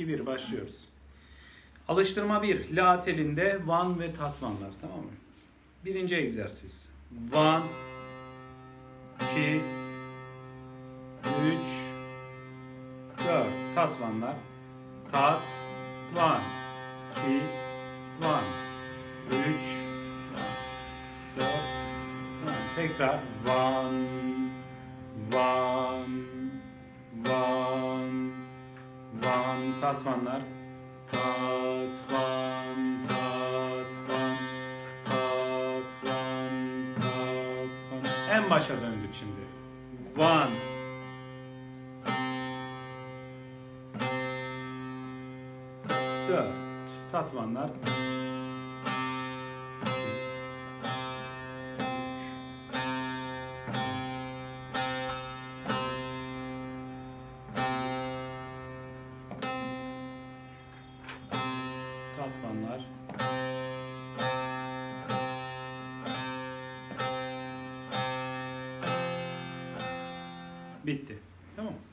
2, 1 başlıyoruz. Alıştırma 1. La telinde van ve tatvanlar tamam mı? Birinci egzersiz. Van, 2, 3, 4. Tatvanlar. Tat, van, 2, van, 3, van, 4, van. Tekrar van, van. Tatvanlar. Tatvan, tatvan, tatvan, tatvan. En başa döndük şimdi. Van. Dört. Tatvanlar. Tatvanlar. Bitti. Tamam?